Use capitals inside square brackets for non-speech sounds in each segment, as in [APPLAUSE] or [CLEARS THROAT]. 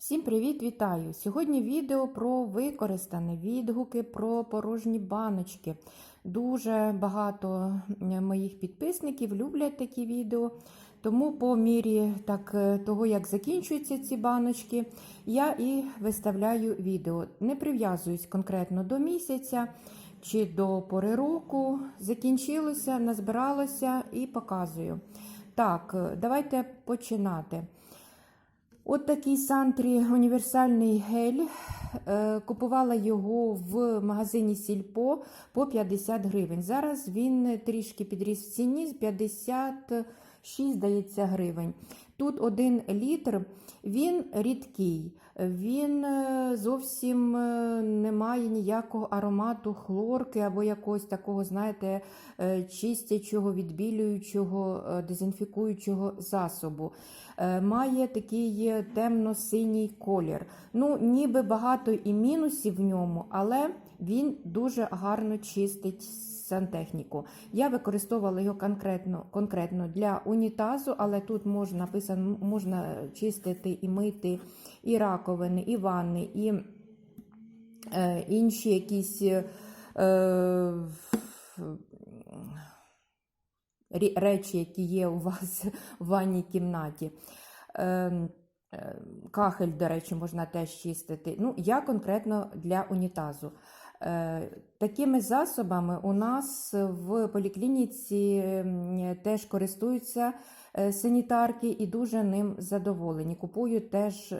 Всім привіт, вітаю! Сьогодні відео про використане відгуки про порожні баночки. Дуже багато моїх підписників люблять такі відео. Тому, по мірі так, е, того, як закінчуються ці баночки, я і виставляю відео. Не прив'язуюсь конкретно до місяця чи до пори року. Закінчилося, назбиралося і показую. Так, е, давайте починати. От такий Сантрі універсальний гель. Е, Купувала його в магазині Сільпо по 50 гривень. Зараз він трішки підріс в ціні з 56, здається, гривень. Тут один літр, він рідкий, він е, зовсім е, не має ніякого аромату хлорки або якогось такого, знаєте, е, чистячого, відбілюючого, дезінфікуючого засобу. Має такий темно-синій колір. Ну, ніби багато і мінусів в ньому, але він дуже гарно чистить сантехніку. Я використовувала його конкретно конкретно для унітазу, але тут можна написано, можна чистити і мити і раковини, і ванни, і е, інші якісь. Е, речі, які є у вас в ванній кімнаті. Ем, е, Кахель, до речі, можна теж чистити. Ну, я конкретно для унітазу. Е, Такими засобами у нас в поліклініці теж користуються е, санітарки і дуже ним задоволені. Купують теж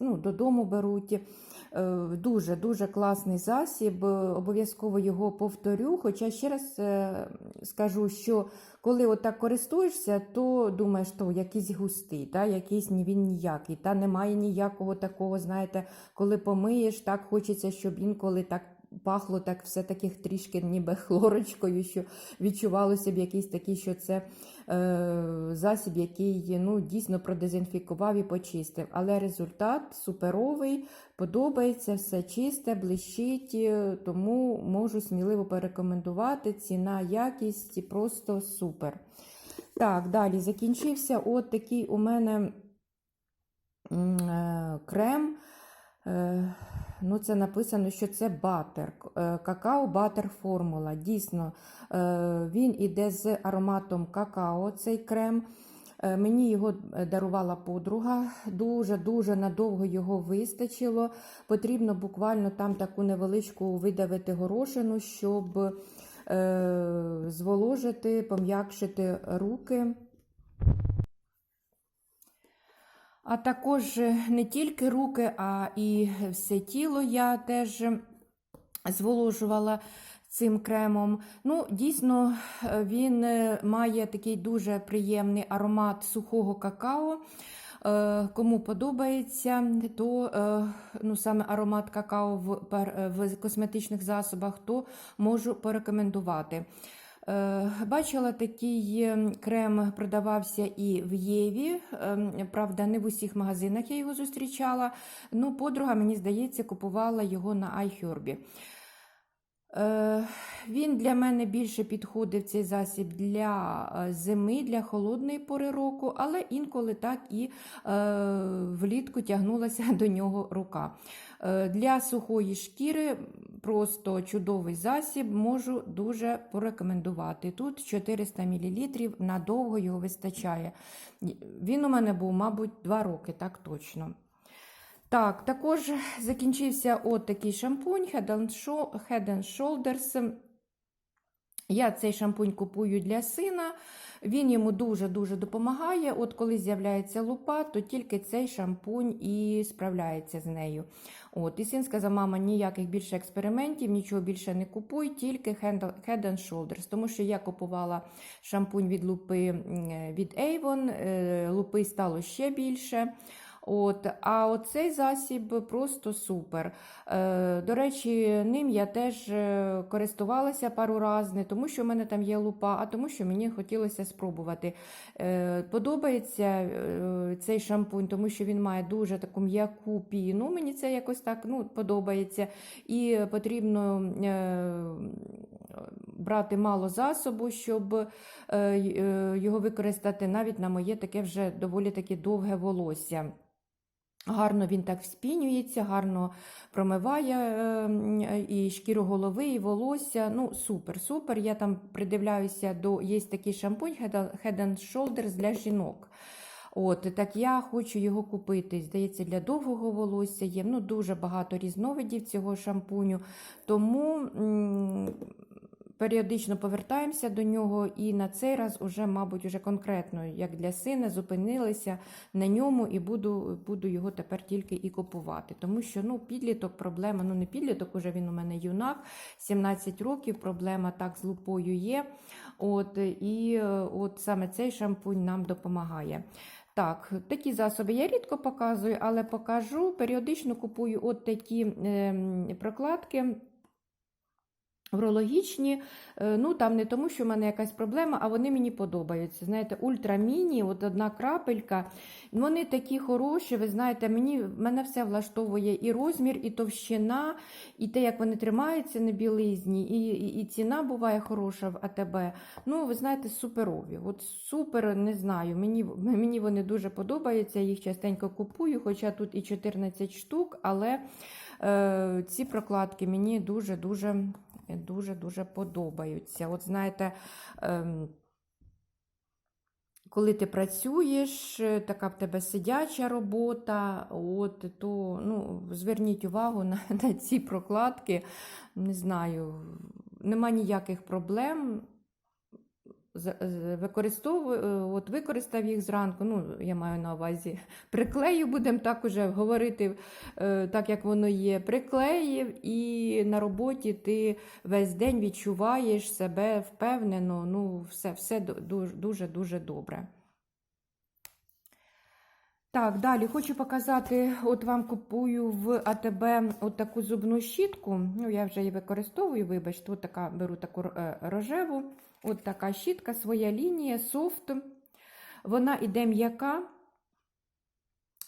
ну, додому беруть. Дуже дуже класний засіб. е, Обов'язково його повторю. Хоча ще раз е, скажу, що коли отак користуєшся, то думаєш, що якийсь густий, та, якийсь він ніякий, та немає ніякого такого, знаєте, коли помиєш, так хочеться, щоб інколи так. Пахло так все таки трішки ніби хлорочкою, що відчувалося б якийсь такий, що це е, засіб, який ну, дійсно продезінфікував і почистив. Але результат суперовий, подобається, все чисте, блищить, е, тому можу сміливо порекомендувати. Ціна, якість просто супер. Так, далі закінчився от такий у мене е, крем. Ну, це написано, що це батер, е, какао батер формула. Дійсно, е, він іде з ароматом какао, цей крем. Е, Мені його дарувала подруга. Дуже-дуже надовго його вистачило. Потрібно буквально там таку невеличку видавити горошину, щоб зволожити, пом'якшити руки. А також е, не тільки руки, а і все тіло я теж зволожувала цим кремом. Ну, дійсно, е, він е, має такий дуже приємний аромат сухого какао. Кому подобається, то ну, саме аромат какао в, в косметичних засобах, то можу порекомендувати. Е, Бачила, такий е, крем продавався і в Єві. Ем, Правда, не в усіх магазинах я його зустрічала. Ну, подруга, мені здається, купувала його на iHerb. Е, Він для мене більше підходив цей засіб для е, зими, для холодної пори року, але інколи так і е, влітку тягнулася [LAUGHS] до нього рука. Для сухої шкіри просто чудовий засіб, можу дуже порекомендувати. Тут 400 мл, надовго його вистачає. Він у мене був, мабуть, 2 роки, так точно. Так, також закінчився от такий шампунь Head and Shoulders. Я цей шампунь купую для сина. Він йому дуже-дуже допомагає. От коли з'являється лупа, то тільки цей шампунь і справляється з нею. От, і син сказав: мама, ніяких більше експериментів, нічого більше не купуй, тільки Head and Shoulders. Тому що я купувала шампунь від лупи від Avon, е, лупи стало ще більше. От, а оцей засіб просто супер. Е, до речі, ним я теж е, користувалася пару разів, не тому що в мене там є лупа, а тому, що мені хотілося спробувати. Е, подобається е, цей шампунь, тому що він має дуже таку м'яку піну. Мені це якось так ну, подобається. І потрібно е, брати мало засобу, щоб е, е, його використати навіть на моє таке вже доволі таки довге волосся. Гарно він так вспінюється, гарно промиває е, і шкіру голови, і волосся. Ну, супер, супер. Я там придивляюся до є такий шампунь Head and Shoulders для жінок. От, так я хочу його купити. Здається, для довгого волосся є. Ну, дуже багато різновидів цього шампуню. Тому періодично повертаємося до нього, і на цей раз уже, мабуть, уже конкретно, як для сина, зупинилися на ньому і буду, буду його тепер тільки і купувати. Тому що ну, підліток, проблема, ну не підліток, уже він у мене юнак, 17 років, проблема так з лупою є. От, і е, от саме цей шампунь нам допомагає. Так, такі засоби я рідко показую, але покажу. Періодично купую от такі ем, прокладки. Урологічні, Е, ну там не тому, що в мене якась проблема, а вони мені подобаються. Знаєте, ультраміні, от одна крапелька. Вони такі хороші, ви знаєте, мені, мене все влаштовує і розмір, і товщина, і те, як вони тримаються на білизні, і, і, і ціна буває хороша в АТБ. Ну, ви знаєте, суперові. От супер, не знаю. Мені, мені вони дуже подобаються, їх частенько купую, хоча тут і 14 штук, але е, ці прокладки мені дуже-дуже дуже-дуже подобаються. От знаєте, ем, коли ти працюєш, е, така в тебе сидяча робота, от, то ну, зверніть увагу [LAUGHS] на, на ці прокладки. Не знаю, нема ніяких проблем. Використовую, е, от використав їх зранку, ну, я маю на увазі, [LAUGHS] приклею, будемо так уже говорити, е, так як воно є, приклеїв, і на роботі ти весь день відчуваєш себе впевнено, ну, все, все дуже-дуже добре. Так, далі хочу показати, от вам купую в АТБ от таку зубну щітку. Ну, я вже її використовую, вибачте, от така, беру таку е, рожеву. От така щітка, своя лінія, софт. Вона іде м'яка.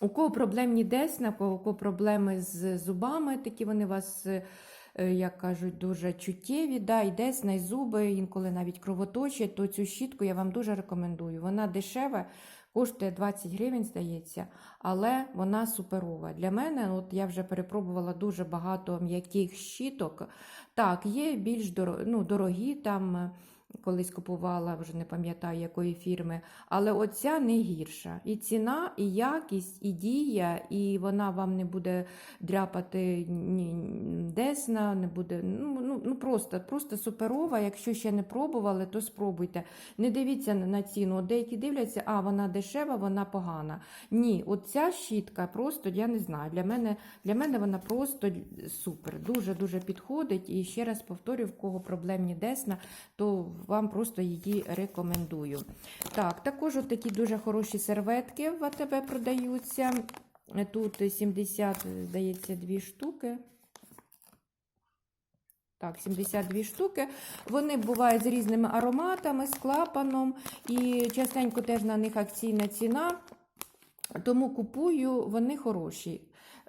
У кого проблемні десна, у кого проблеми з зубами, такі вони у вас, е, як кажуть, дуже чуттєві, да, і десна, і зуби, інколи навіть кровоточать, то цю щітку я вам дуже рекомендую. Вона дешева, коштує 20 гривень, здається, але вона суперова. Для мене, от я вже перепробувала дуже багато м'яких щіток. Так, є більш дорогі, ну, дорогі там. Колись купувала, вже не пам'ятаю якої фірми, але оця не гірша. І ціна, і якість, і дія, і вона вам не буде дряпати ні десна, не буде. Ну, ну, ну просто, просто суперова. Якщо ще не пробували, то спробуйте. Не дивіться на ціну. Деякі дивляться, а вона дешева, вона погана. Ні, от ця щітка просто, я не знаю, для мене, для мене вона просто супер. Дуже-дуже підходить. І ще раз повторю, в кого проблемні десна, то вам просто її рекомендую. Так, також такі дуже хороші серветки в АТБ продаються. Тут 70, здається, дві штуки. Так, 72 штуки. Вони бувають з різними ароматами, з клапаном, і частенько теж на них акційна ціна. Тому купую, вони хороші.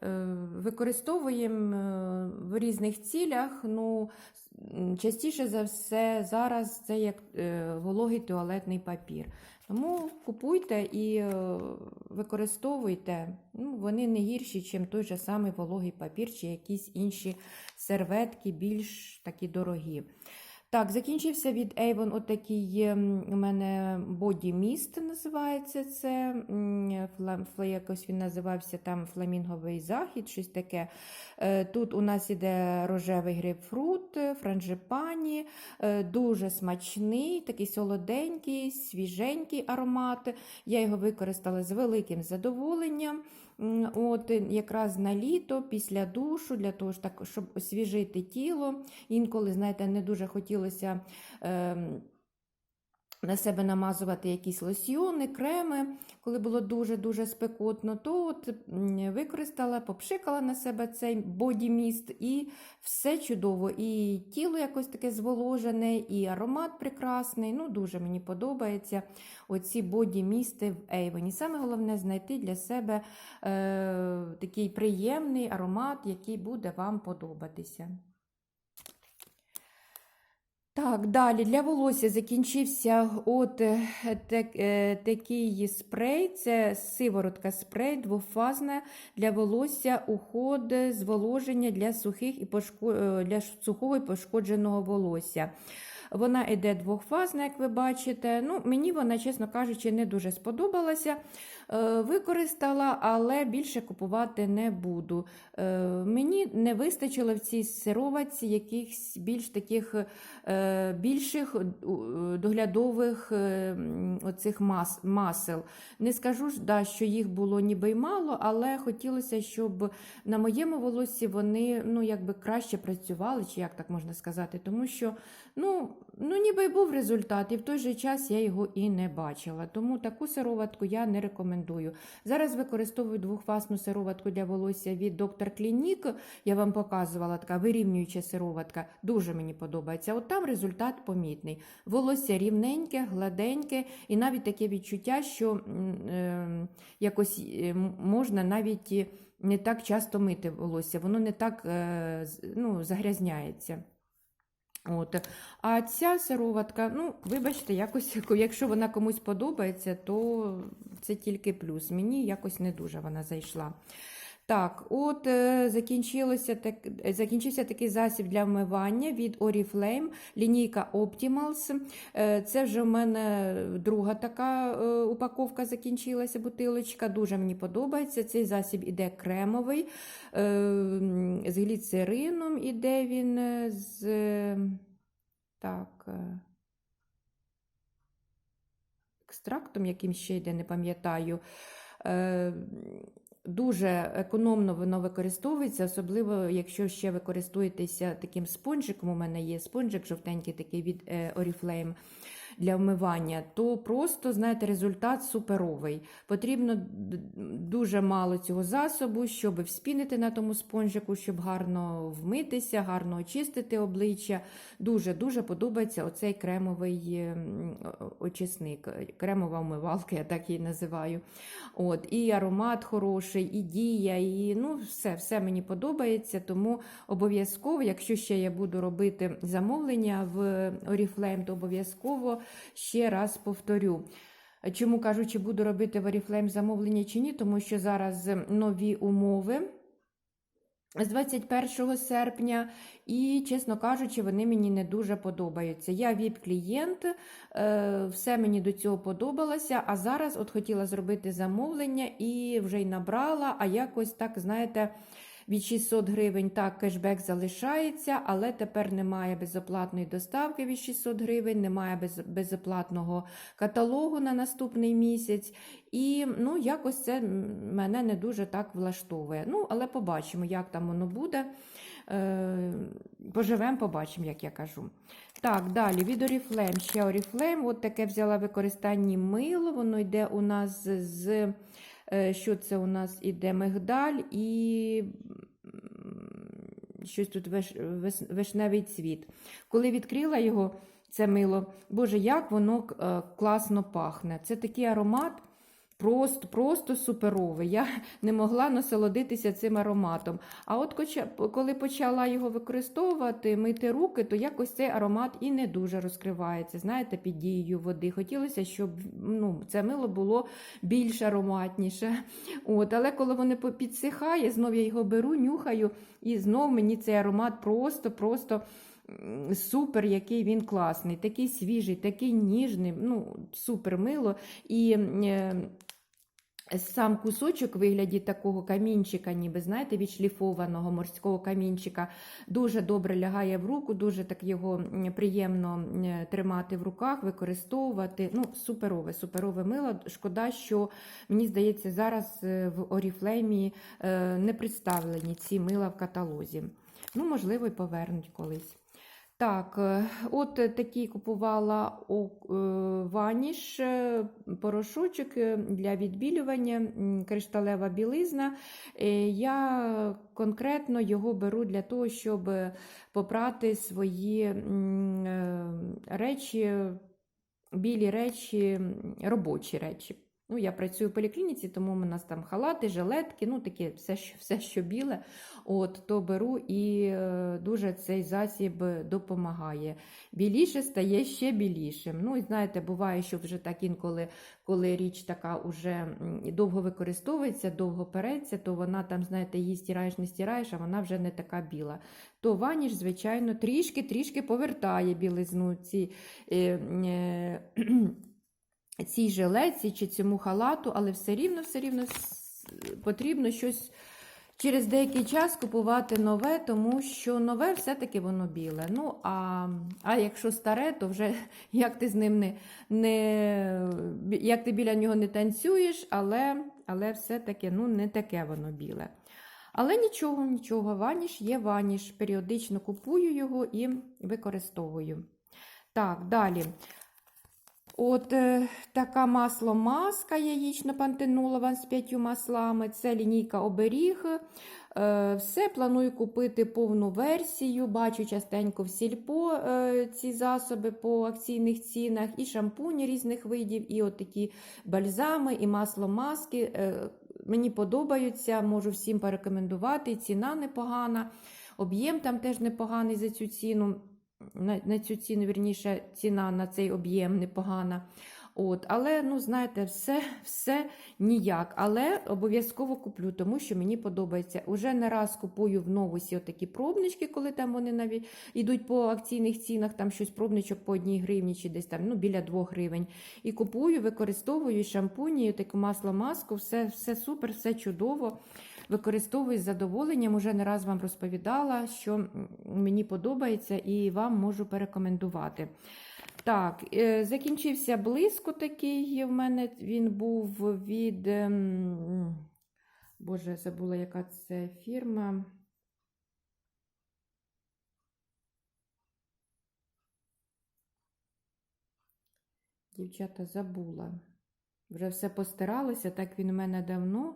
Е, Використовуємо е, в різних цілях. Ну, частіше за все зараз це як е, вологий туалетний папір. Тому купуйте і використовуйте. Ну, вони не гірші, ніж той же самий вологий папір чи якісь інші серветки, більш такі дорогі. Так, закінчився від Avon отакий у мене Body Mist називається це. Якось він називався там фламінговий захід, щось таке. Е, Тут у нас іде рожевий грейпфрут, е, франжипані, е, дуже смачний, такий солоденький, свіженький аромат. Я його використала з великим задоволенням. От е, якраз на літо, після душу, для того ж так, щоб освіжити тіло. Інколи, знаєте, не дуже хотілося. ем, на себе намазувати якісь лосьйони, креми, коли було дуже-дуже спекотно, то от використала, попшикала на себе цей бодіміст, і все чудово. І тіло якось таке зволожене, і аромат прекрасний. Ну, дуже мені подобається оці бодімісти в Avon. Саме головне знайти для себе е, такий приємний аромат, який буде вам подобатися. Так, далі для волосся закінчився от е, так, е, такий спрей. Це сиворотка спрей, двофазна для волосся, уход, зволоження для сухих і пошко... е, для сухого і пошкодженого волосся. Вона йде двохфазна, як ви бачите. Ну, мені вона, чесно кажучи, не дуже сподобалася. Е, Використала, але більше купувати не буду. Е, Мені не вистачило в цій сироватці якихось більш таких е, більших доглядових оцих мас, масел. Не скажу да, що їх було ніби й мало, але хотілося, щоб на моєму волоссі вони ну, якби краще працювали, чи як так можна сказати, тому що ну, ну, ніби й був результат, і в той же час я його і не бачила. Тому таку сироватку я не рекомендую. Зараз використовую двохфасну сироватку для волосся від Доктор Клінік. Я вам показувала така вирівнююча сироватка. Дуже мені подобається. От там результат помітний. Волосся рівненьке, гладеньке, і навіть таке відчуття, що е, якось е, можна навіть не так часто мити волосся, воно не так е, ну, загрязняється. От. А ця сироватка, ну, вибачте, якось, [LAUGHS] якщо вона комусь подобається, то це тільки плюс. Мені якось не дуже вона зайшла. Так, от е, закінчилося так, е, закінчився такий засіб для вмивання від Oriflame, лінійка Optimals. Е, Це вже в мене друга така упаковка закінчилася, бутилочка. Дуже мені подобається. Цей засіб іде кремовий, з гліцерином іде він з. Так. Екстрактом, яким ще йде, не пам'ятаю. Дуже економно воно використовується, особливо якщо ще ви користуєтеся таким спонжиком. У мене є спонжик жовтенький такий від е, Oriflame для вмивання, то просто, знаєте, результат суперовий. Потрібно дуже мало цього засобу, щоб вспінити на тому спонжику, щоб гарно вмитися, гарно очистити обличчя. Дуже-дуже подобається оцей кремовий е, м, о- очисник, кремова вмивалка, я так її називаю. От, і аромат хороший, і дія, і ну, все, все мені подобається. Тому обов'язково, якщо ще я буду робити замовлення в Oriflame, то обов'язково ще раз повторю. Чому кажу, чи буду робити в Oriflame замовлення чи ні, тому що зараз нові умови. З 21 серпня, і, чесно кажучи, вони мені не дуже подобаються. Я ВІП-клієнт, е, все мені до цього подобалося. А зараз от хотіла зробити замовлення і вже й набрала, а якось так, знаєте, від 600 гривень так кешбек залишається, але тепер немає безоплатної доставки від 600 гривень, немає без, безоплатного каталогу на наступний місяць. І ну, якось це мене не дуже так влаштовує. Ну, але побачимо, як там воно буде. Е, поживемо, побачимо, як я кажу. Так, далі від Oriflame. Ще Oriflame. От таке взяла використання мило. Воно йде у нас з. е, Що це у нас іде? Мигдаль і щось тут виш, вис- вишневий цвіт. Коли відкрила його, це мило, боже, як воно е, класно пахне. Це такий аромат. Просто, просто суперовий. Я не могла насолодитися цим ароматом. А от коли почала його використовувати, мити руки, то якось цей аромат і не дуже розкривається, знаєте, під дією води. Хотілося, щоб ну, це мило було більш ароматніше. От, але коли воно підсихає, знов я його беру, нюхаю, і знов мені цей аромат просто, просто. Супер, який він класний, такий свіжий, такий ніжний, ну, супер мило. І е, Сам кусочок в вигляді такого камінчика, ніби знаєте, відшліфованого морського камінчика, дуже добре лягає в руку, дуже так його приємно тримати в руках, використовувати. Ну, суперове, суперове мило. Шкода, що мені здається, зараз е, в Oriflame е, не представлені ці мила в каталозі. Ну, можливо, і повернуть колись. Так, е, от такий купувала у е, ваніш е, порошочок для відбілювання, кришталева білизна. Я конкретно його беру для того, щоб попрати свої речі, білі речі, робочі речі. Ну, я працюю в поліклініці, тому у нас там халати, жилетки, ну таке все, що, [LAUGHS] все, що біле. От, то беру і е, дуже цей засіб допомагає. Біліше стає ще білішим. Ну, і знаєте, буває, що вже так інколи, коли річ така уже довго використовується, довго переться, то вона там, знаєте, її стираєш, не стираєш, а вона вже не така біла. То ваніш, звичайно, трішки-трішки повертає білизну ці. Е, е, [CLEARS THROAT] цій жилеці чи цьому халату, але все рівно, все рівно потрібно щось через деякий час купувати нове, тому що нове все-таки воно біле. Ну, а, а якщо старе, то вже [LAUGHS] як ти з ним не, не як ти біля нього не танцюєш, але, але все-таки ну, не таке воно біле. Але нічого, нічого, ваніш є ваніш. Періодично купую його і використовую. Так, далі. От е, така масло-маска яєчно-пантенолова з п'ятью маслами. Це лінійка оберіг. Е, все планую купити повну версію. Бачу частенько в сільпо е, ці засоби по акційних цінах, і шампуні різних видів, і от такі бальзами, і масло-маски. Е, мені подобаються, можу всім порекомендувати. Ціна непогана, об'єм там теж непоганий за цю ціну на, на цю ціну, вірніше, ціна на цей об'єм непогана. От, Але, ну, знаєте, все все ніяк. Але обов'язково куплю, тому що мені подобається. Уже не раз купую в новусі отакі пробнички, коли там вони навіть йдуть по акційних цінах, там щось пробничок по одній гривні чи десь там ну, біля 2 гривень. І купую, використовую і шампуні, таку масло-маску, все, все супер, все чудово використовую з задоволенням. Уже не раз вам розповідала, що мені подобається і вам можу порекомендувати. Так, е, закінчився блиско такий. В мене він був від. ем, Боже, забула, яка це фірма. Дівчата забула. Вже все постаралося, так він у мене давно,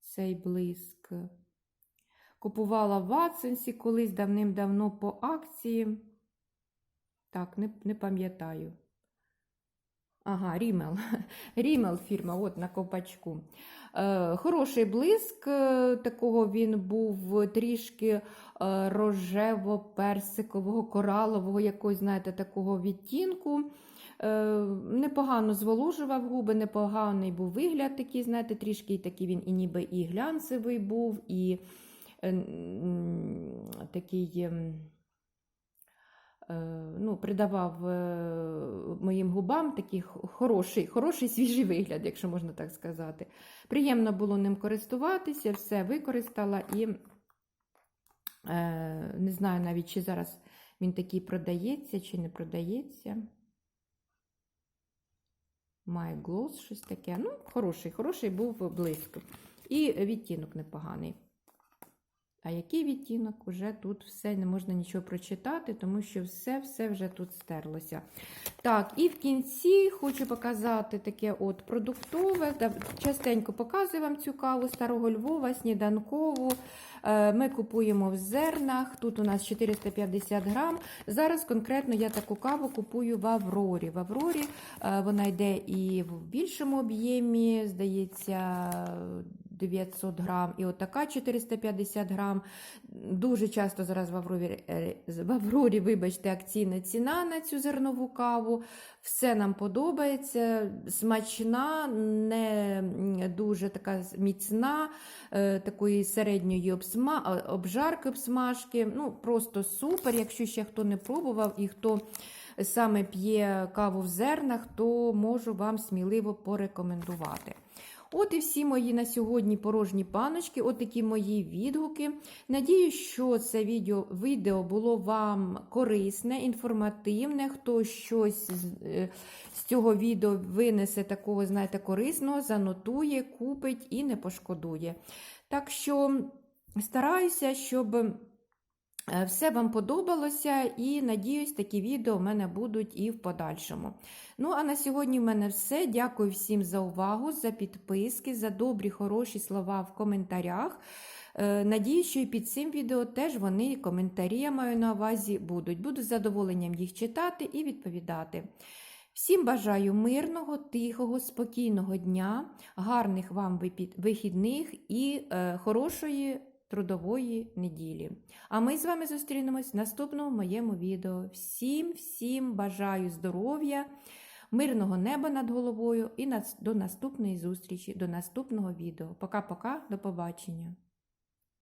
цей блиск. Купувала в Ватсенсі колись давним-давно по акції. Так, не, не пам'ятаю. Ага, Рімел. Рімел [LAUGHS] фірма, от на ковпачку. Е, хороший блиск, е, такого він був трішки е, рожево-персикового, коралового, якогось, знаєте, такого відтінку. Е, непогано зволожував губи, непоганий був вигляд такий, знаєте, трішки такий він і ніби і глянцевий був, і е, такий. е, ну, придавав моїм губам такий хороший, хороший свіжий вигляд, якщо можна так сказати. Приємно було ним користуватися, все використала і не знаю навіть, чи зараз він такий продається, чи не продається. My щось таке. Ну, хороший, хороший був блиск. І відтінок непоганий. А який відтінок? Уже тут все не можна нічого прочитати, тому що все-все вже тут стерлося. Так, і в кінці хочу показати таке от продуктове. Частенько показую вам цю каву старого Львова, сніданкову. Е, Ми купуємо в зернах. Тут у нас 450 грам. Зараз конкретно я таку каву купую в Аврорі. В Аврорі е, вона йде і в більшому об'ємі, здається, 900 грам, і отака 450 грам. Дуже часто зараз в Аврорі, е, в Аврорі, вибачте, акційна ціна на цю зернову каву. Все нам подобається, смачна, не дуже така міцна, е, такої середньої обсма, обжарки обсмажки. Ну, просто супер. Якщо ще хто не пробував і хто саме п'є каву в зернах, то можу вам сміливо порекомендувати. От і всі мої на сьогодні порожні паночки, от такі мої відгуки. Надію, що це відео, відео було вам корисне, інформативне. Хто щось е, з цього відео винесе такого, знаєте, корисного, занотує, купить і не пошкодує. Так що стараюся, щоб. Е, Все вам подобалося і надіюсь, такі відео в мене будуть і в подальшому. Ну, а на сьогодні в мене все. Дякую всім за увагу, за підписки, за добрі, хороші слова в коментарях. Е, Надію, що і під цим відео теж вони коментарі, я маю на увазі, будуть. Буду з задоволенням їх читати і відповідати. Всім бажаю мирного, тихого, спокійного дня, гарних вам вихідних і е, хорошої трудової неділі. А ми з вами зустрінемось в наступному моєму відео. Всім, всім бажаю здоров'я, мирного неба над головою і до наступної зустрічі, до наступного відео. Пока-пока, до побачення.